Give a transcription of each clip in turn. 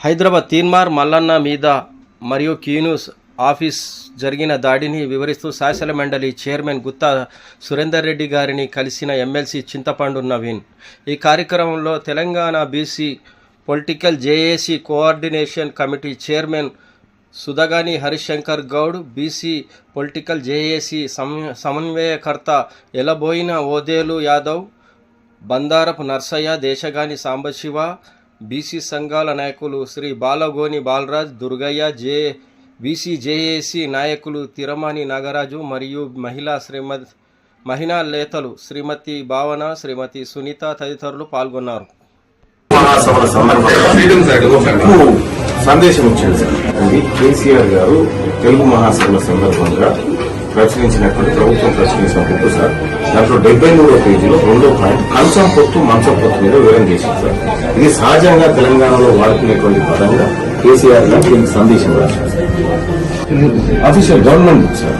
హైదరాబాద్ తీన్మార్ మల్లన్న మీద మరియు కీనూస్ ఆఫీస్ జరిగిన దాడిని వివరిస్తూ శాసన మండలి చైర్మన్ గుత్తా సురేందర్ రెడ్డి గారిని కలిసిన ఎమ్మెల్సీ చింతపండు నవీన్. ఈ కార్యక్రమంలో Telangana BC political JAC coordination committee chairman Sudhagani Harishankar Goud BC political JAC సమన్వయకర్త ఎలబోయిన ఓదేలు యాదవ్ బందారపు నర్సయ్య దేశగాని సాంబశివ బీసీ సంఘాల నాయకులు Shri Balagoni Balaraj Durgaiah J BC JAC నాయకులు తిరమాని నాగరాజు మరియు మహిళా శ్రీమతి మహిళా నేతలు శ్రీమతి భావన శ్రీమతి సునీత తదితరులు పాల్గొన్నారు. సందేశం అది కేసీఆర్ గారు తెలుగు మహాసభల సందర్భంగా ప్రచురించినటువంటి ప్రభుత్వం ప్రచురించిన బుక్ సార్ దాంట్లో డెబ్బై మూడో పేజీలో రెండో పాయింట్ కంచం పొత్తు మంచం పొత్తు మీద వివరణ చేసింది సార్. ఇది సహజంగా తెలంగాణలో వాడుకునేటువంటి పదంగా కేసీఆర్ గారు దీనికి సందేశం రాశారు sir. Official government book sir.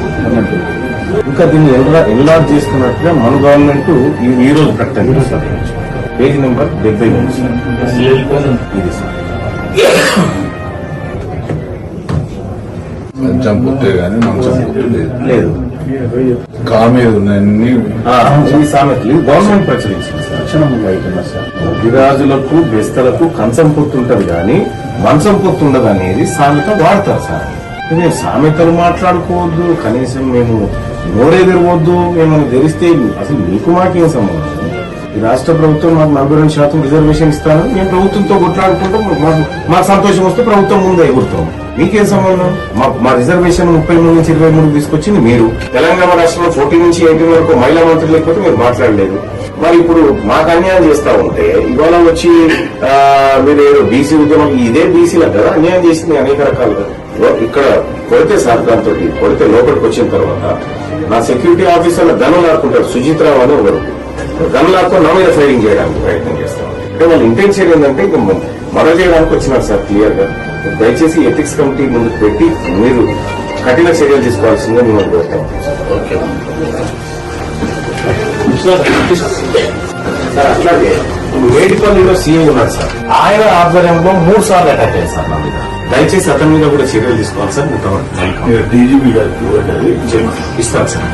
ఇంకా దీన్ని ఎలా ఎన్లార్జ్ చేసుకున్నట్టుగా మన గవర్నమెంట్ ఈ- ఈ రోజు ప్రకటన సార్ పేజ్ నెంబర్ డెబ్బై మూడు సార్. ఇది సార్. మంచం పుట్టే గానీ మంచం పుట్టు లేదు. లేదు. కామేది ఉన్నాయన్ని ఈ సామెతలు గవర్నమెంట్ ప్రచురించింది గిరాజులకు బెస్తలకు కంచం పొత్తు ఉంటది కానీ మంచం పొత్తు ఉండదు అనేది సామెత వాడతారు సార్. మేము సామెతలు మాట్లాడుకోవద్దు కనీసం మేము నోరెదిరవద్దు మేము తెలిస్తే అసలు మీకు మాకేం సంబంధం? ఈ రాష్ట్ర ప్రభుత్వం మాకు నలభై రెండు శాతం రిజర్వేషన్ ఇస్తాను మేము ప్రభుత్వంతో కొట్లాడుకుంటాం మాకు మాకు సంతోషం వస్తే ప్రభుత్వం ముందే ఎగురుతాం. మీకేం సంబంధం? మా మా రిజర్వేషన్ ముప్పై మూడు నుంచి ఇరవై మూడు తీసుకొచ్చింది మీరు. తెలంగాణ రాష్ట్రంలో ఫోర్టీ నుంచి ఎయిటీన్ వరకు మహిళా మంత్రి లేకపోతే మీరు మాట్లాడలేదు. మరి ఇప్పుడు మాకు అన్యాయం చేస్తా ఉంటే ఇవాళ వచ్చి మీరు ఏదో బీసీ ఉద్యమం ఇదే బీసీలకు కదా అన్యాయం చేసింది అనేక రకాలుగా. ఇక్కడ కొడితే సార్ దాంతో కొడితే లోపలికి వచ్చిన తర్వాత నా సెక్యూరిటీ ఆఫీసర్ల గనులు ఆడుకుంటారు సుజిత్రావు అని ఒకరు. గన్లాతో నా మీద ఫైరింగ్ చేయడానికి ప్రయత్నం చేస్తాం అంటే వాళ్ళ ఇంటెన్షన్ ఏంటంటే ఇంకా మరో చేయడానికి వచ్చినారు సార్ క్లియర్గా దయచేసి ఎథిక్స్ కమిటీ ముందుకు పెట్టి మీరు కఠిన చర్యలు తీసుకోవాల్సిందే మిమ్మల్ని కోరుతాం సార్ అట్లాగే మేడిపల్లిలో సీఎం ఉన్నారు సార్. ఆయన ఆధ్వర్యంలో మూడు సార్లు అటాక్ అయ్యారు సార్ నా మీద. దయచేసి అతని మీద కూడా చర్యలు తీసుకోవాలి సార్ డీజీపీ గారికి ఇస్తాను సార్.